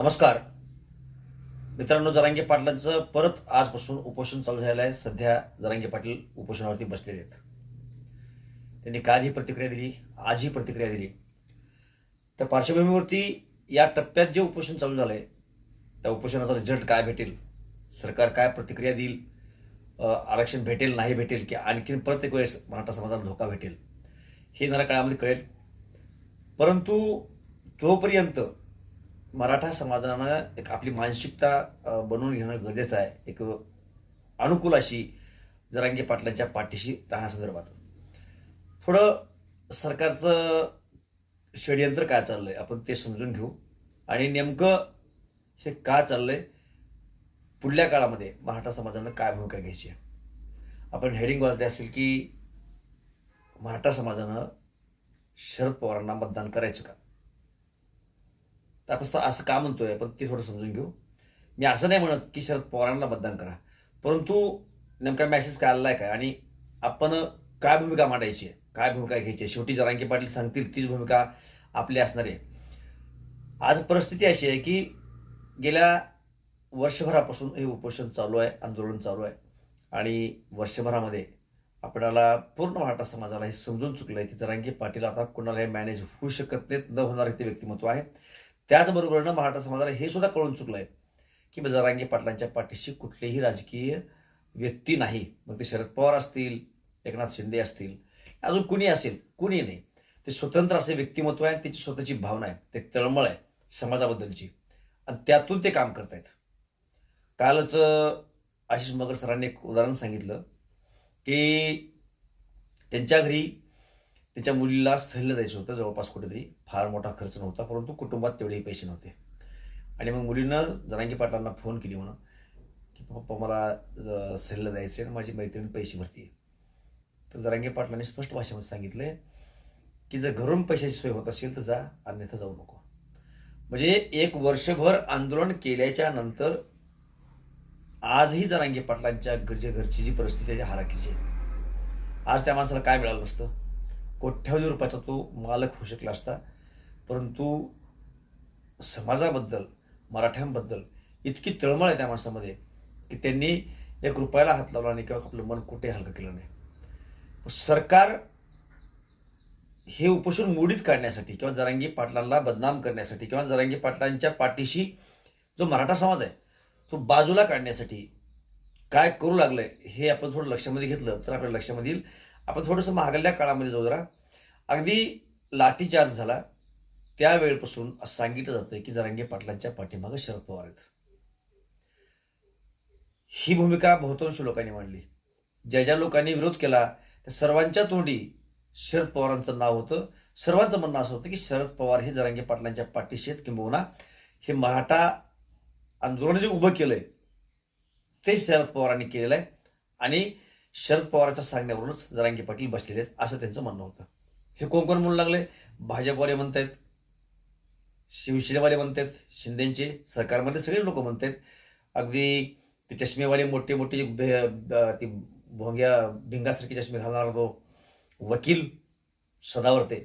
नमस्कार. मित्रांनो जरांगे पाटलांचं परत आजपासून उपोषण चालू झालेलं आहे. सध्या जरांगे पाटील उपोषणावरती बसलेले आहेत. त्यांनी काल ही प्रतिक्रिया दिली आज ही प्रतिक्रिया दिली. तर पार्श्वभूमीवरती या टप्प्यात जे उपोषण चालू झालं आहे त्या उपोषणाचा रिझल्ट काय भेटेल? सरकार काय प्रतिक्रिया देईल? आरक्षण भेटेल नाही भेटेल की आणखीन परत एक वेळेस मराठा समाजाला धोका भेटेल? हे येणाऱ्या काळामध्ये कळेल. परंतु तोपर्यंत मराठा समाजानं एक आपली मानसिकता बनवून घेणं गरजेचं आहे. एक अनुकूल अशी जरांगे पाटलांच्या पाठीशी राहण्यासंदर्भात. थोडं सरकारचं षडयंत्र काय चाललं आहे आपण ते समजून घेऊ. आणि नेमकं हे का चाललं आहे पुढल्या काळामध्ये मराठा समाजानं काय भूमिका घ्यायची आहे? आपण हेडिंग वाचले असेल की मराठा समाजानं शरद पवारांना मतदान करायचं का? तर आपण असं का म्हणतोय? पण ते थोडं समजून घेऊ. मी असं नाही म्हणत की शरद पवारांना मतदान करा. परंतु नेमका मॅसेज काय आलेला आहे काय? आणि आपण काय भूमिका मांडायची आहे? काय भूमिका घ्यायची आहे? शेवटी जरांगे पाटील सांगतील तीच भूमिका आपली असणार आहे. आज परिस्थिती अशी आहे की गेल्या वर्षभरापासून हे उपोषण चालू आहे आंदोलन चालू आहे. आणि वर्षभरामध्ये आपल्याला पूर्ण मराठा समाजाला हे समजून चुकलं आहे की जरांकी पाटील आता कोणाला हे मॅनेज होऊ शकत नाहीत. न होणारे ते व्यक्तिमत्व आहे. त्याचबरोबरनं मराठा समाजाला हे सुद्धा कळून चुकलं आहे की जरांगे पाटलांच्या पाठीशी कुठलेही राजकीय व्यक्ती नाही. मग ते शरद पवार असतील एकनाथ शिंदे असतील अजून कुणी असेल कुणी नाही. ते स्वतंत्र असे व्यक्तिमत्व आहे त्याची स्वतःची भावना आहे ते तळमळ आहे समाजाबद्दलची. आणि त्यातून ते काम करतायत. कालच आशिष मगर सरांनी एक उदाहरण सांगितलं की त्यांच्या घरी त्याच्या मुलीला स्थैर्य द्यायचं होतं जवळपास कुठेतरी फार मोठा खर्च नव्हता परंतु कुटुंबात तेवढेही पैसे नव्हते. आणि मग मुलीनं जरांगी पाटलांना फोन केली म्हणून की पप्पा मला सहल द्यायचं आहे आणि माझी मैत्रीण पैसे भरती तर जरांगी पाटलांनी स्पष्ट भाषेमध्ये सांगितले की जर घरून पैशाची सोय होत असेल तर जा अन्यथा जाऊ नको. म्हणजे एक वर्षभर आंदोलन केल्याच्यानंतर आजही जरांगी पाटलांच्या घरच्या घरची जी परिस्थिती आहे हाराकीची आहे. आज त्या माणसाला काय मिळालं नसतं? कोट्यावधी रुपयाचा तो मालक होऊ शकला असता. परंतु समाजाबद्दल मराठ्यांबद्दल इतकी तळमळ आहे त्या माणसामध्ये की त्यांनी एक रुपयाला हात लावला नाही किंवा आपलं मन कुठे हलकं केलं नाही. सरकार हे उपोषण मोडीत काढण्यासाठी किंवा जरांगी पाटलांना बदनाम करण्यासाठी किंवा जरांगी पाटलांच्या पाठीशी जो मराठा समाज आहे तो बाजूला काढण्यासाठी काय करू लागलं हे आपण थोडं लक्षामध्ये घेतलं तर आपल्या लक्षामध्ये येईल. आपण थोडंसं महागल्या काळामध्ये जाऊ जरा. अगदी लाठीचार्ज झाला. त्यावेळेपासून असं सांगितलं जातं की जरांगे पाटलांच्या पाठीमागं शरद पवार आहेत. ही भूमिका बहुतांश लोकांनी मांडली. ज्या ज्या लोकांनी विरोध केला त्या सर्वांच्या तोंडी शरद पवारांचं नाव होतं. सर्वांचं म्हणणं असं होतं की शरद पवार हे जरांगे पाटलांच्या पाठीशी आहेत किंबहुना हे मराठा आंदोलन जे उभं केलंय ते शरद पवारांनी केलेलं आहे. आणि शरद पवारांच्या सांगण्यावरूनच जरांगी पाटील बसलेले आहेत असं त्यांचं म्हणणं होतं. हे कोण कोण म्हणू लागले? भाजपवाले म्हणत आहेत शिवसेनेवाले म्हणतात शिंदेचे सरकारमध्ये सगळे लोक म्हणतात अगदी ते चष्मेवाले मोठे मोठे भे- ती भोंग्या भिंगासारखे चष्मे घालणारा तो वकील सदावर्ते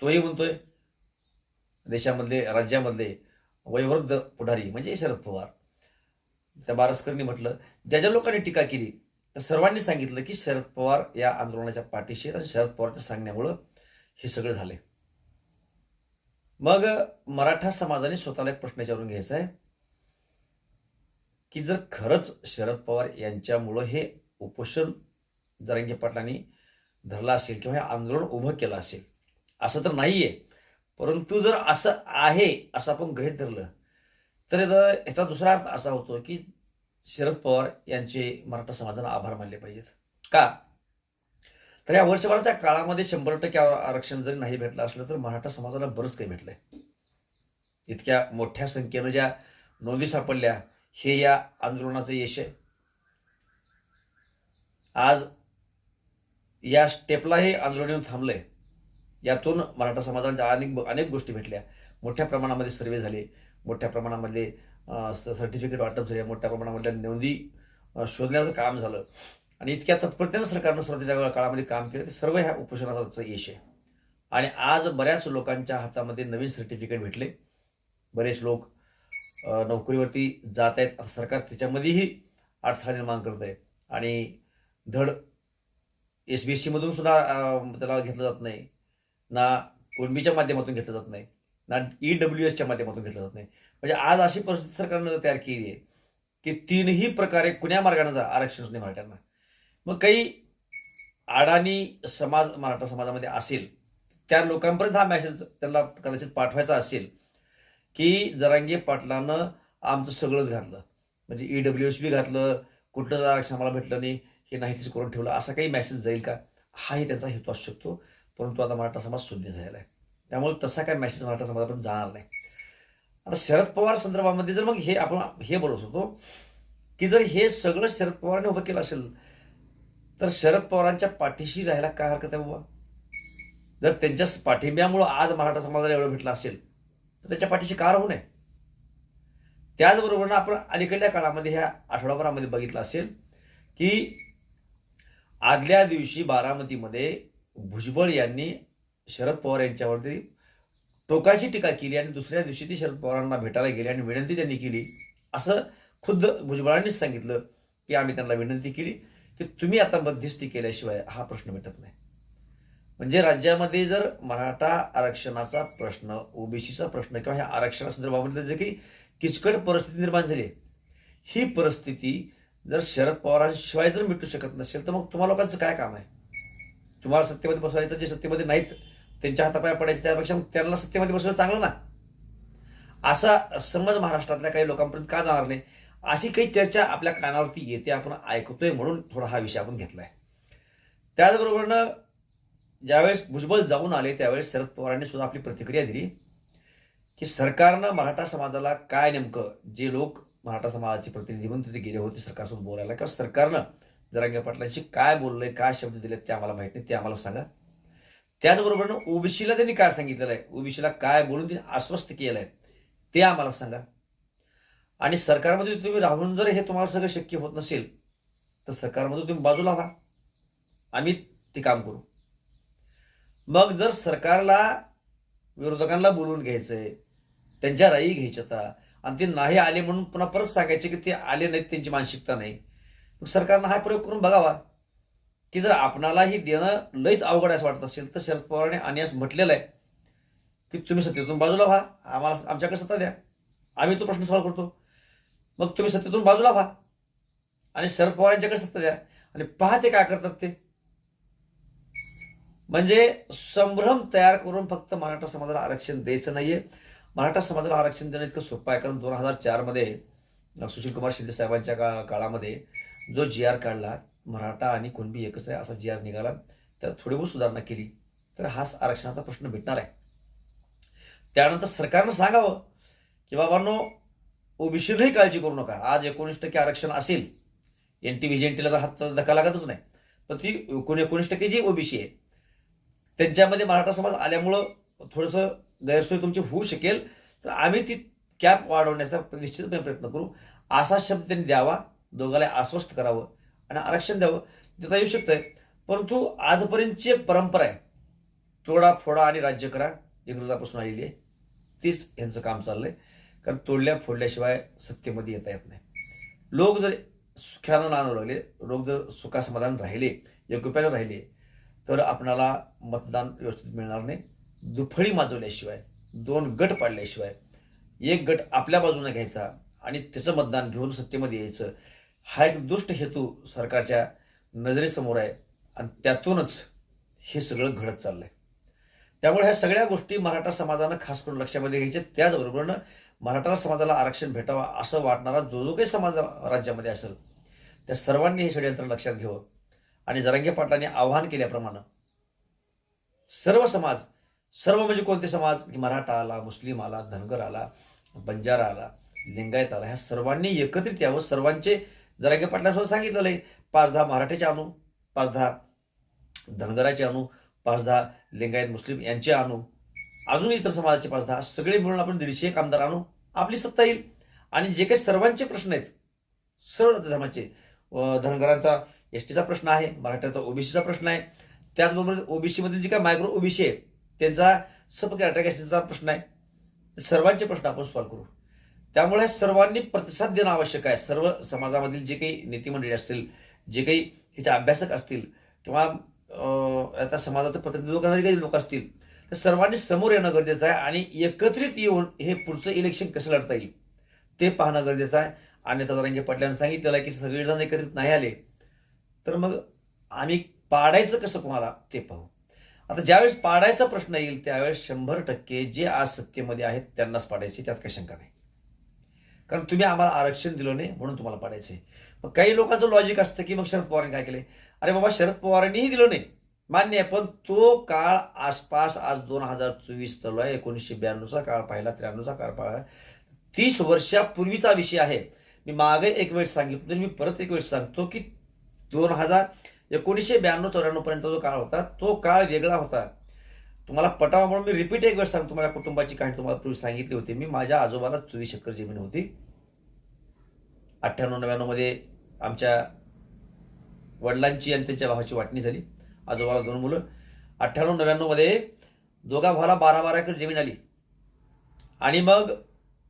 तोही म्हणतोय देशामधले राज्यामधले वयोवृद्ध पुढारी म्हणजे शरद पवार. त्या बारसकरनी म्हटलं ज्या ज्या लोकांनी टीका केली तर सर्वांनी सांगितलं की शरद पवार या आंदोलनाच्या पाठीशी आणि शरद पवारच्या सांगण्यामुळं हे सगळं झाले मग मराठा समाजाने स्वतःला एक प्रश्न विचारून घ्यायचा आहे की जर खरंच शरद पवार यांच्यामुळं हे उपोषण जरांगे पाटलांनी धरलं असेल किंवा हे आंदोलन उभं केलं असेल असं तर नाही आहे परंतु जर असं आहे असं आपण गृहित धरलं तर याचा दुसरा अर्थ असा होतो की शरद पवार यांचे मराठा समाजाला आभार मानले पाहिजेत. का? तर या वर्षभराच्या काळामध्ये शंभर टक्के आरक्षण जरी नाही भेटलं असलं तर मराठा समाजाला बरंच काही भेटलंय. इतक्या मोठ्या संख्येनं ज्या नोंदी सापडल्या हे या आंदोलनाचं यश आहे. आज या स्टेपला हे आंदोलन येऊन थांबलंय. यातून मराठा समाजाच्या अनेक अनेक गोष्टी भेटल्या. मोठ्या प्रमाणामध्ये सर्वे झाले. मोठ्या प्रमाणामध्ये सर्टिफिकेट वाटप झाले मोठ्या प्रमाणामधल्या नोंदी शोधण्याचं काम झालं. आणि इतक्या तत्परतेनं सरकारनं स्वतःच्या काळामध्ये काम केलं ते सर्व ह्या उपोषणाचं यश आहे. आणि आज बऱ्याच लोकांच्या हातामध्ये नवीन सर्टिफिकेट भेटले. बरेच लोक नोकरीवरती जात आहेत. आता सरकार त्याच्यामध्येही अडथळा निर्माण करत आहे. आणि धड एस बी एस सीमधून सुद्धा त्याला घेतलं जात नाही. ना कुणबीच्या माध्यमातून घेतलं जात नाही. ना ई डब्ल्यू एसच्या माध्यमातून घेतलं जात नाही. म्हणजे आज अशी परिस्थिती सरकारनं तयार केली आहे की तीनही प्रकारे कुण्या मार्गाने जा आरक्षणच नाही मराठ्यांना. मग काही अडाणी समाज मराठा समाजामध्ये असेल त्या लोकांपर्यंत हा मॅसेज त्यांना कदाचित पाठवायचा असेल की जरांगे पाटलानं आमचं सगळंच घातलं. म्हणजे ई डब्ल्यू एस बी घातलं कुठलं आरक्षण आम्हाला भेटलं नाही हे नाही करून ठेवलं असा काही मॅसेज जाईल का? हाही त्यांचा हेतू असू शकतो परंतु आता मराठा समाज शून्य झालेला आहे. त्यामुळे तसा काय मॅसेज मराठा समाजापर्यंत जाणार नाही. आता शरद पवार संदर्भामध्ये जर मग हे आपण हे बोलत होतो की जर हे सगळं शरद पवारांनी उभं केलं असेल तर शरद पवारांच्या पाठीशी राहायला काय हरकत आहे बाबा जर त्यांच्या पाठिंब्यामुळं आज मराठा समाजाला एवढं भेटलं असेल तर त्याच्या पाठीशी का राहू नये? त्याचबरोबर आपण अलीकडल्या काळामध्ये ह्या आठवडाभरामध्ये बघितलं असेल की आदल्या दिवशी बारामतीमध्ये भुजबळ यांनी शरद पवार यांच्यावरती टोकाची टीका केली आणि दुसऱ्या दिवशी ती शरद पवारांना भेटायला गेली आणि विनंती त्यांनी केली. असं खुद्द भुजबळांनीच सांगितलं की आम्ही त्यांना विनंती केली की तुम्ही आता मध्यस्थी केल्याशिवाय हा प्रश्न मिटत नाही. म्हणजे राज्यामध्ये जर मराठा आरक्षणाचा प्रश्न ओबीसीचा प्रश्न किंवा ह्या आरक्षणासंदर्भामध्ये जे काही किचकट परिस्थिती निर्माण झाली आहे, ही परिस्थिती जर शरद पवारांशिवाय जर मिटू शकत नसेल तर मग तुम्हाला लोकांचं काय काम आहे? तुम्हाला सत्तेमध्ये बसवायचं जे सत्तेमध्ये नाहीत त्यांच्या हातापाया पडायचे त्यापेक्षा त्यांना सत्तेमध्ये बसवलं चांगलं ना. असा समज महाराष्ट्रातल्या काही लोकांपर्यंत का जाणार नाही? अशी काही चर्चा आपल्या कानावरती येते आपण ऐकतोय म्हणून थोडा हा विषय आपण घेतलाय. त्याचबरोबरनं ज्यावेळेस भुजबळ जाऊन आले त्यावेळेस शरद पवारांनी सुद्धा आपली प्रतिक्रिया दिली की सरकारनं मराठा समाजाला काय नेमकं जे लोक मराठा समाजाचे प्रतिनिधी म्हणून तिथे गेले होते सरकारसोबत बोलायला किंवा सरकारनं जरांगे पाटलांशी काय बोललंय काय शब्द दिलेत ते आम्हाला माहीत नाही ते आम्हाला सांगा. त्याचबरोबरनं ओबीसीला त्यांनी काय सांगितलेलं आहे? ओबीसीला काय बोलून त्यांनी आश्वस्त केलं आहे? ते आम्हाला सांगा. आणि सरकारमध्ये तुम्ही राहून जर हे तुम्हाला सगळं शक्य होत नसेल तर सरकारमध्ये तुम्ही बाजूला व्हा आम्ही ते काम करू. मग जर सरकारला विरोधकांना बोलवून घ्यायचंय त्यांच्या राई घ्यायच्या आता आणि ते नाही आले म्हणून पुन्हा परत सांगायचे की ते आले नाहीत त्यांची मानसिकता नाही मग सरकारनं हा प्रयोग करून बघावा. की जर आपणालाही देणं लईच अवघड आहे असं वाटत असेल तर शरद पवारांनी आणि असं म्हटलेलं आहे की तुम्ही सत्तेतून बाजूला व्हा. आम्हाला आमच्याकडे सत्ता द्या. आम्ही तो प्रश्न सॉल्व्ह करतो. मग तुम्ही सत्तेतून बाजूला व्हा. आणि शरद पवार यांच्याकडे सत्ता द्या. आणि पहा ते काय करतात ते. म्हणजे संभ्रम तयार करून फक्त मराठा समाजाला आरक्षण द्यायचं नाही आहे मराठा समाजाला आरक्षण देणं इतकं सोपं आहे. कारण दोन हजार चारमध्ये सुशील कुमार शिंदे साहेबांच्या का काळामध्ये जो जी आर काढला मराठा आणि कुणबी एकच आहे असा जी आर निघाला. तर थोडी बहुत सुधारणा केली तर हाच आरक्षणाचा प्रश्न भेटणार आहे. त्यानंतर सरकारनं सांगावं की बाबांनो ओबीसीलाही काळजी करू नका. आज एकोणीस टक्के आरक्षण असेल एन टी व्ही तर हात धक्का लागतच नाही. पण ती एकोण एकोणीस टक्के जी ओबीसी आहे त्यांच्यामध्ये मराठा समाज आल्यामुळं थोडंसं गैरसोय तुमची होऊ शकेल. तर आम्ही ती कॅप वाढवण्याचा निश्चितपणे प्रयत्न करू. असा शब्द त्यांनी द्यावा दोघाला आश्वस्त करावं. आणि आरक्षण द्यावं देता येऊ शकतंय. परंतु आजपर्यंतची एक परंपरा आहे. तोडा फोडा आणि राज्य करा. इंग्रजापासून आलेली आहे. तीच यांचं काम चाललंय. कारण तोडल्या फोडल्याशिवाय सत्तेमध्ये येता येत नाही. लोक जर सुख्यानं नाणू लागले लोक जर सुखासमाधान राहिले योग्यपणे राहिले तर आपणाला मतदान व्यवस्थित मिळणार नाही. दुफळी माजवल्याशिवाय दोन गट पाडल्याशिवाय एक गट आपल्या बाजूने घ्यायचा आणि त्याचं मतदान घेऊन सत्तेमध्ये यायचं हा एक दुष्ट हेतू सरकारच्या नजरेसमोर आहे आणि त्यातूनच हे सगळं घडत चाललंय. त्यामुळे ह्या सगळ्या गोष्टी मराठा समाजानं खास करून लक्षामध्ये घ्यायच्या. त्याचबरोबरनं मराठा समाजाला आरक्षण भेटावं असं वाटणारा जो जो काही समाज राज्यामध्ये असेल त्या सर्वांनी हे षडयंत्र लक्षात घ्यावं. आणि जरांगे पाटलांनी आवाहन केल्याप्रमाणे सर्व समाज सर्व म्हणजे कोणते समाज? की मराठा आला मुस्लिम आला धनगर आला बंजारा आला लिंगायत आला ह्या सर्वांनी एकत्रित यावं. सर्वांचे जरांगे पाटलांसोबत सांगितलेलं आहे पाच दहा मराठीचे आणू पाच दहा धनगराचे आणू पाच दहा लिंगायत मुस्लिम यांचे आणू अजून इतर समाजाचे पाच दहा सगळे मिळून आपण दीडशे एक आमदार आणू आपली सत्ता येईल. आणि जे काही सर्वांचे प्रश्न आहेत सर्व धर्माचे धनगरांचा एस टीचा प्रश्न आहे मराठ्याचा ओबीसीचा प्रश्न आहे त्याचबरोबर ओबीसीमधील जे काय मायक्रो ओबीसी आहे त्यांचा सब कॅटेगरीचा प्रश्न आहे सर्वांचे प्रश्न आपण सॉल्व्ह करू. त्यामुळे सर्वांनी प्रतिसाद देणं आवश्यक आहे. सर्व समाजामधील जे काही नीतिमंडळी असतील जे काही ह्याचे अभ्यासक असतील किंवा आता समाजाचं प्रतिनिधित्व करणारे काही लोक असतील तर सर्वांनी समोर येणं गरजेचं आहे आणि एकत्रित येऊन हे पुढचं इलेक्शन कसं लढता येईल ते पाहणं गरजेचं आहे. आणि रंगे पाटलांनी सांगितलेलं की सगळेजण एकत्रित नाही आले तर मग आम्ही पाडायचं कसं कोणाला ते पाहू. आता ज्यावेळेस पाडायचा प्रश्न येईल त्यावेळेस शंभर टक्के जे आज सत्तेमध्ये आहेत त्यांनाच पाडायचे त्यात काही शंका नाही. कारण तुम्ही आम्हाला आरक्षण दिलं नाही म्हणून तुम्हाला पाडायचे मग काही लोकांचं लॉजिक असतं की मग शरद पवारांनी काय केले अरे बाबा शरद पवारांनीही दिलं नाही. मान्य आहे पण तो काळ आसपास आज दोन हजार चोवीस चालू आहे एकोणीसशे ब्याण्णवचा काळ पाहिला त्र्याण्णवचा काळ पाहिला. तीस वर्षापूर्वीचा विषय आहे. मी मागे एक वेळ सांगितलं मी परत एक वेळ सांगतो की दोन हजार एकोणीसशे ब्याण्णव चौऱ्याण्णवपर्यंतचा जो काळ होता तो काळ वेगळा होता. तुम्हाला पटावा म्हणून मी रिपीट एक वेळ सांगतो माझ्या कुटुंबाची कहाणी तुम्हाला पूर्वी सांगितली होती मी. माझ्या आजोबाला चोवीस एकर जमीन होती. अठ्ठ्याण्णव नव्याण्णवमध्ये आमच्या वडिलांची आणि त्यांच्या भावाची वाटणी झाली. आजोबाला दोन मुलं. अठ्ठ्याण्णव नव्याण्णवमध्ये दोघा भावाला बारा बारा एकर जमीन आली. आणि मग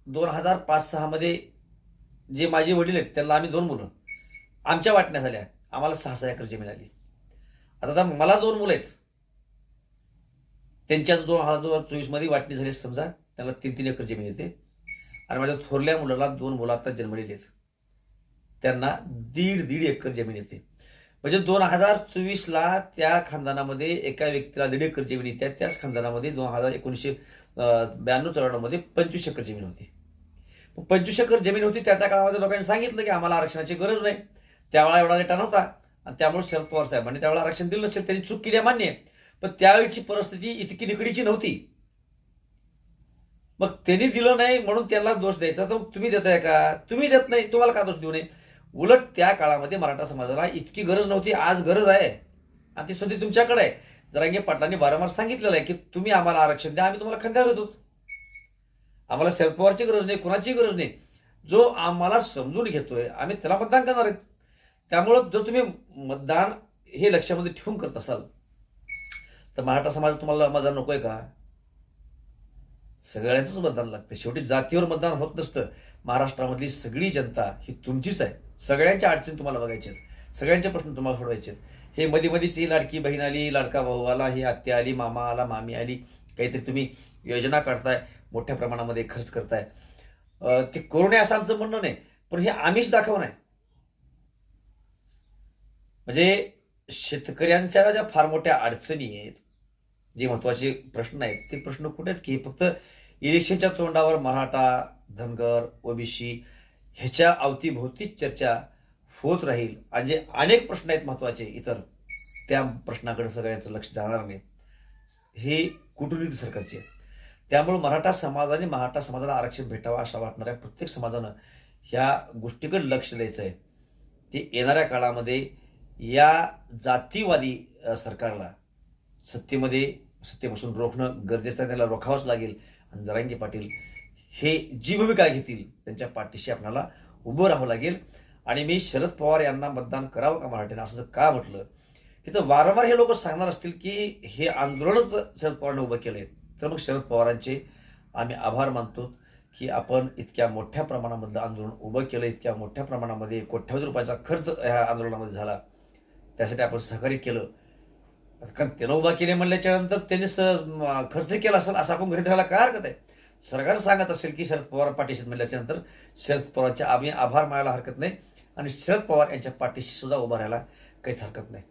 दोन हजार पाच सहामध्ये जे माझे वडील आहेत त्यांना आम्ही दोन मुलं. आमच्या वाटण्या झाल्या. आम्हाला सहा सहा एकर जमीन आली. आता आता मला दोन मुलं आहेत. त्यांच्या दोन हजार चोवीसमध्ये वाटणी झाली समजा त्यांना तीन तीन एकर जमीन येते. आणि माझ्या थोरल्या मुलाला दोन मुलं आता जन्मलेले आहेत. त्यांना दीड दीड एकर जमीन येते. म्हणजे दोन हजार चोवीसला त्या खानदानामध्ये एका व्यक्तीला दीड एकर जमीन येते. त्याच खानदानामध्ये दोन हजार एकोणीसशे ब्याण्णव चौऱ्याण्णवमध्ये पंचवीस एकर जमीन होती. पंचवीस एकर जमीन होती त्या त्या काळामध्ये लोकांनी सांगितलं की आम्हाला आरक्षणाची गरज नाही. त्यावेळा एवढा रेटा नव्हता. आणि त्यामुळे शरद पवार साहेबांनी त्यावेळेला आरक्षण दिलं नसेल त्यांनी चूक केली मान्य आहे. पण त्यावेळीची परिस्थिती इतकी निकडीची नव्हती. मग त्यांनी दिलं नाही म्हणून त्यांना दोष द्यायचा. तर तुम्ही देताय का? तुम्ही देत नाही तुम्हाला का दोष देऊ नये? उलट त्या काळामध्ये मराठा समाजाला इतकी गरज नव्हती आज गरज आहे. आणि ती संधी तुमच्याकडे आहे. जरांगे पाटलांनी वारंवार सांगितलेलं आहे की तुम्ही आम्हाला आरक्षण द्या आम्ही तुम्हाला खंड्यावर देतो. आम्हाला शरद पवारची गरज नाही कुणाची गरज नाही. जो आम्हाला समजून घेतोय आम्ही त्याला मतदान करणार आहेत. त्यामुळं जर तुम्ही मतदान हे लक्षामध्ये ठेवून करत असाल तर मराठा समाज तुम्हाला मजाला नको आहे का? सगळ्यांचंच मतदान लागतं शेवटी जातीवर मतदान होत नसतं. महाराष्ट्रामधली सगळी जनता ही तुमचीच आहे. सगळ्यांच्या अडचणी तुम्हाला बघायच्या आहेत. सगळ्यांचे प्रश्न तुम्हाला सोडवायचे आहेत. हे मध्ये मध्येच ही लाडकी बहीण आली लाडका भाऊ आला ही आत्या आली मामा आला मामी आली. काहीतरी तुम्ही योजना काढताय मोठ्या प्रमाणामध्ये खर्च करताय. ते करू नये असं आमचं म्हणणं नाही पण हे आम्हीच दाखवणं आहे. म्हणजे शेतकऱ्यांच्या ज्या फार मोठ्या अडचणी आहेत जे महत्त्वाचे प्रश्न आहेत ते प्रश्न कुठे आहेत की फक्त इलेक्शनच्या तोंडावर मराठा धनगर ओबीसी ह्याच्या अवतीभोवतीच चर्चा होत राहील. आणि जे अनेक प्रश्न आहेत महत्त्वाचे इतर त्या प्रश्नाकडे सगळ्यांचं लक्ष जाणार नाही. हे कुटुनीती सरकारचे आहे त्यामुळे मराठा समाजाने मराठा समाजाला आरक्षण भेटावं अशा वाटणाऱ्या प्रत्येक समाजानं ह्या गोष्टीकडे लक्ष द्यायचं आहे. ते येणाऱ्या काळामध्ये या जातीवादी सरकारला सत्तेमध्ये सत्तेपासून रोखणं गरजेचं आहे त्याला रोखावंच लागेल. आणि जरांगी पाटील हे जी भूमिका घेतील त्यांच्या पाठीशी आपल्याला उभं राहावं लागेल. आणि मी शरद पवार यांना मतदान करावं का मराठीनं असं का म्हटलं की तर वारंवार हे लोक सांगणार असतील की हे आंदोलनच शरद पवारने उभं केलं आहे तर मग शरद पवारांचे आम्ही आभार मानतो की आपण इतक्या मोठ्या प्रमाणामधलं आंदोलन उभं केलं इतक्या मोठ्या प्रमाणामध्ये कोट्यावधी रुपयाचा खर्च ह्या आंदोलनामध्ये झाला. त्यासाठी आपण सहकार्य केलं. कारण त्यानं उभा केले म्हणल्याच्या नंतर त्यांनी स खर्च केला असेल असं आपण घरी धरायला काय हरकत आहे? सरकार सांगत असेल की शरद पवार पाठीशी म्हणल्याच्या नंतर शरद पवारचे आम्ही आभार मानायला हरकत नाही आणि शरद पवार यांच्या पाठीशी सुद्धा उभा राहायला काहीच हरकत नाही.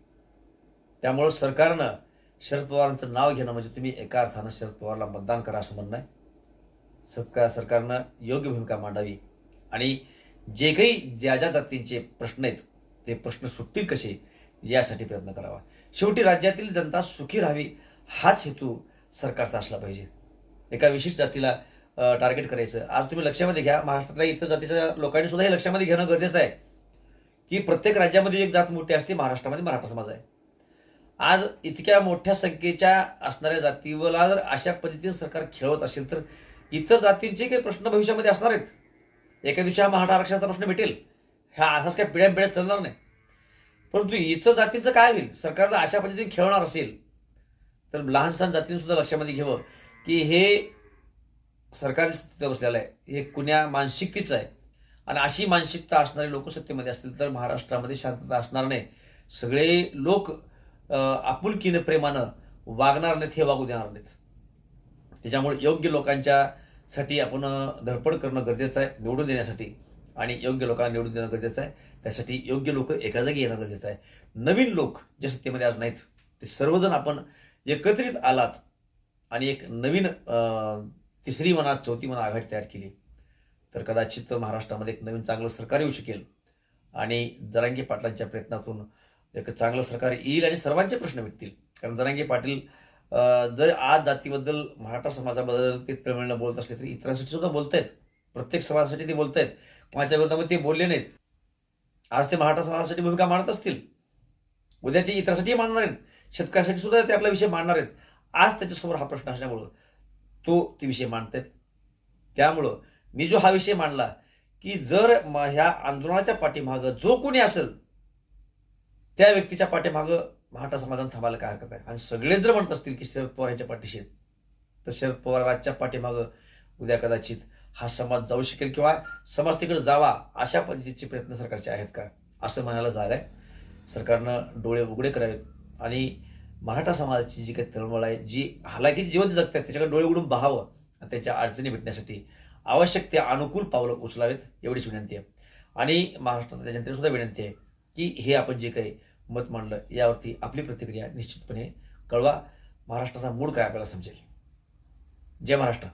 त्यामुळं सरकारनं शरद पवारांचं नाव घेणं म्हणजे तुम्ही एका अर्थानं शरद पवारला मतदान करा असं म्हणणं आहे. सरकार सरकारनं योग्य भूमिका मांडावी आणि जे काही ज्या ज्या जातींचे प्रश्न आहेत ते प्रश्न सुटतील कसे यासाठी प्रयत्न करावा. शेवटी राज्यातील जनता सुखी राहावी हाच हेतू सरकारचा असला पाहिजे. एका विशिष्ट जातीला टार्गेट करायचं. आज तुम्ही लक्षामध्ये घ्या महाराष्ट्रातल्या इतर जातीच्या लोकांनी सुद्धा हे लक्षामध्ये घेणं गरजेचं आहे. की प्रत्येक राज्यामध्ये एक जात मोठी असते महाराष्ट्रामध्ये मराठा समाज आहे. आज इतक्या मोठ्या संख्येच्या असणाऱ्या जातीला जर अशा पद्धतीने सरकार खेळवत असेल तर इतर जातींचे काही प्रश्न भविष्यामध्ये असणार आहेत. एका दिवशी हा मराठा आरक्षणाचा प्रश्न भेटेल ह्या असाच काय पिढ्या पिढ्या चालणार नाही. परंतु इतर जातींचं काय होईल? सरकार जर अशा पद्धतीने खेळणार असेल तर लहान सहान जातींसुद्धा लक्षामध्ये घ्यावं की हे सरकारी स्थितीत बसलेलं आहे. हे कुण्या मानसिकतेचं आहे. आणि अशी मानसिकता असणारे लोक सत्तेमध्ये असतील तर महाराष्ट्रामध्ये शांतता असणार नाही. सगळे लोक आपुलकीनं प्रेमानं वागणार नाहीत हे वागू देणार नाहीत. त्याच्यामुळे योग्य लोकांच्यासाठी आपण धडपड करणं गरजेचं आहे निवडून देण्यासाठी. आणि योग्य लोकांना निवडून देणं गरजेचं आहे. त्यासाठी योग्य लोक एका जागी येणं गरजेचं आहे. नवीन लोक जे सत्तेमध्ये आज नाहीत ते सर्वजण आपण एकत्रित आलात आणि एक नवीन तिसरी म्हणा चौथी म्हणा आघाडी तयार केली तर कदाचित महाराष्ट्रामध्ये एक नवीन चांगलं सरकार येऊ शकेल. आणि जरांगे पाटलांच्या प्रयत्नातून एक चांगलं सरकार येईल आणि सर्वांचे प्रश्न भेटतील कारण जरांगे पाटील जर आज जातीबद्दल मराठा समाजाबद्दल ते तळमळीनं बोलत असले तरी इतरांसाठी सुद्धा बोलत आहेत प्रत्येक समाजासाठी ते बोलत आहेत कोणाच्या विरोधामध्ये ते बोलले नाहीत. आज ते मराठा समाजासाठी भूमिका मांडत असतील. उद्या ते इतरांसाठी मांडणार आहेत. शेतकऱ्यासाठी सुद्धा ते आपला विषय मांडणार आहेत. आज त्याच्यासमोर हा प्रश्न असल्यामुळं तो ते विषय मांडतायत. त्यामुळं मी जो हा विषय मांडला की जर ह्या आंदोलनाच्या पाठीमागं जो कोणी असेल त्या व्यक्तीच्या पाठीमागं मराठा समाजानं थांबायला काय हरकत आहे? आणि सगळेच जर म्हणत असतील की शरद पवार यांच्या पाठीशी आहेत, तर शरद पवारांच्या पाठीमागं उद्या कदाचित हा समाज जाऊ शकेल किंवा समाज तिकडे जावा अशा पद्धतीचे प्रयत्न सरकारचे आहेत का? असं म्हणायला झालं आहे सरकारनं डोळे उघडे करावेत. आणि मराठा समाजाची जी काही तळमळ आहे जी हालाकी जीवन जगतात त्याच्याकडे डोळे उघडून पाहावं आणि त्याच्या अडचणी भेटण्यासाठी आवश्यक ते अनुकूल पावलं उचलावेत एवढीच विनंती आहे. आणि महाराष्ट्रातल्या जनतेसुद्धा विनंती आहे की हे आपण जे काही मत मांडलं यावरती आपली प्रतिक्रिया निश्चितपणे कळवा. महाराष्ट्राचा मूड काय आपल्याला समजेल? जय महाराष्ट्र.